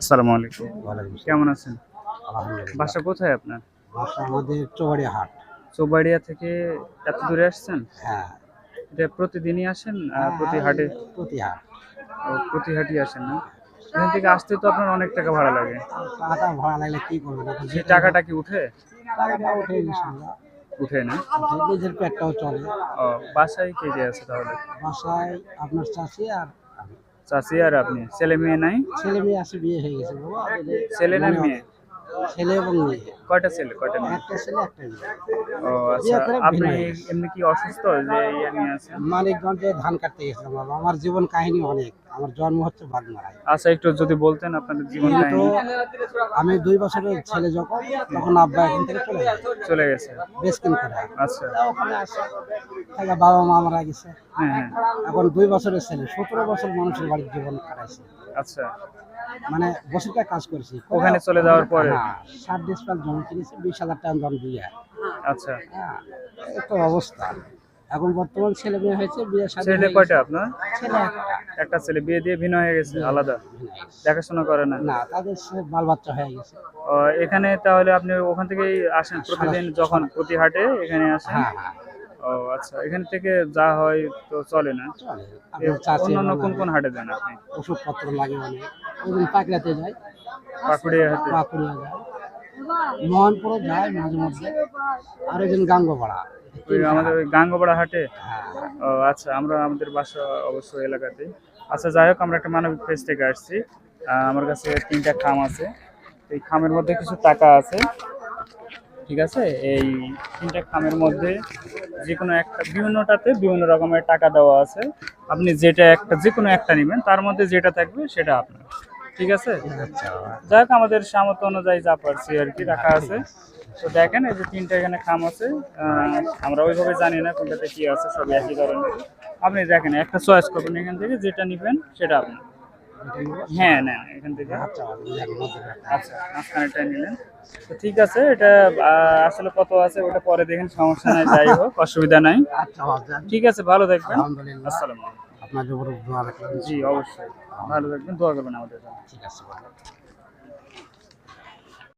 আসসালামু আলাইকুম। কেমন আছেন? বাসা কোথায় আপনার? বাসা আমাদের চৌবাড়িয়া হাট। চৌবাড়িয়া থেকে এত দূরে আসছেন? হ্যাঁ। এটা প্রতিদিনই আসেন আহ, প্রতি হাটে প্রতি হাট। প্রতি হাটই আসেন না? এখান থেকে আসতে তো আপনার অনেক টাকা ভাড়া লাগে। টাকা ভাড়া লাগলে কি করবেন সেই টাকাটা কি উঠে? টাকাটা উঠে উঠে না? নিজের পেটটাও চলে। ও বাসায় কে কে আছে তাহলে? বাসায় আপনার চাষি আর চাষি আর আপনি? ছেলে মেয়ে নাই? ছেলে মেয়ে আছে বিয়ে হয়ে গেছে। বাবা ছেলে না মেয়ে? ছেলে এবং মেয়ে। কয়টা ছেলে কয়টা মেয়ে? একটা ছেলে একটা মেয়ে। ও আচ্ছা আপনি গেছে। এমনি কি অসুস্থ যে ইয়ে নিয়ে আছেন? মানিকগঞ্জে ধান কাটতে গেছিলাম বাবা। আমার জীবন কাহিনী অনেক। আমার জন্ম হচ্ছে আচ্ছা একটু যদি বলতেন আপনাদের জীবন কাহিনী। আমি দুই বছরের ছেলে যখন তখন আব্বা এখান থেকে চলে যায় চলে গেছে। বেসকিন করে আচ্ছা। ওখানে আসে থাকা বাবা মা মারা গেছে। হ্যাঁ হ্যাঁ। এখন দুই বছরের ছেলে সতেরো বছর মানুষের বাড়ির জীবন কাটাইছে। আচ্ছা। মানে বছরটা কাজ করেছি। ওখানে চলে যাওয়ার পরে? হ্যাঁ, ষাট ডিসপাল জমি কিনেছি বিশ হাজার টাকা দাম দিয়ে। আচ্ছা। হ্যাঁ তো অবস্থা। এখন বর্তমান ছেলে মেয়ে হয়েছে বিয়ে ছেলে কয়টা আপনার? ছেলে একটা। একটা ছেলে বিয়ে দিয়ে ভিন্ন হয়ে গেছে আলাদা। দেখাশোনা করে না? না তাদের বাল বাচ্চা হয়ে গেছে। এখানে তাহলে আপনি ওখান থেকেই আসেন প্রতিদিন যখন প্রতি হাটে এখানে আসেন? হ্যাঁ হ্যাঁ। ও আচ্ছা এখান থেকে যা হয় তো চলে না? অন্যান্য কোন কোন হাটে দেন আপনি? ওষুধপত্র লাগে অনেক। ওই পাকড়াতে যায়। পাকুড়িয়া হাটে। পাকুড়িয়া যায়। মোহনপুরে যায় মাঝে মধ্যে। আর দিন গাঙ্গপাড়া। ওই আমাদের ওই গাঙ্গপাড়া হাটে? হ্যাঁ। ও আচ্ছা আমরা আমাদের বাসা অবশ্য এলাকাতে আচ্ছা যাই হোক আমরা একটা মানবিক পেজ থেকে আসছি। আহ, আমার কাছে তিনটা খাম আছে। এই খামের মধ্যে কিছু টাকা আছে। ঠিক আছে? এই তিনটা খামের মধ্যে যে কোনো একটা বিভিন্নটাতে বিভিন্ন রকমের টাকা দেওয়া আছে। আপনি যেটা একটা যে কোনো একটা নেবেন তার মধ্যে যেটা থাকবে সেটা আপনার। ঠিক আছে? আচ্ছা। যাই হোক আমাদের সামর্থ্য অনুযায়ী যা পারছি আর কি রাখা আছে। তো দেখেন এই যে তিনটা এখানে খাম আছে। আমরা ওইভাবে জানি না কোনটাতে কি আছে সব একই ধরনের। আপনি দেখেন একটা চয়েস করবেন এখান থেকে যেটা নেবেন সেটা আপনি। হ্যাঁ নেন এখান থেকে। আচ্ছা রাখা। আচ্ছা মাঝখানেরটা নিলেন। তো ঠিক আছে এটা আসলে কত আছে ওটা পরে দেখেন সমস্যা নাই যাই হোক অসুবিধা নাই। আচ্ছা আচ্ছা। ঠিক আছে ভালো থাকবেন। আসসালামু আলাইকুম। আপনাদের উপর দোয়া রাখলাম জি অবশ্যই। ভালো থাকবেন দোয়া করবেন আমাদের জন্য। ঠিক আছে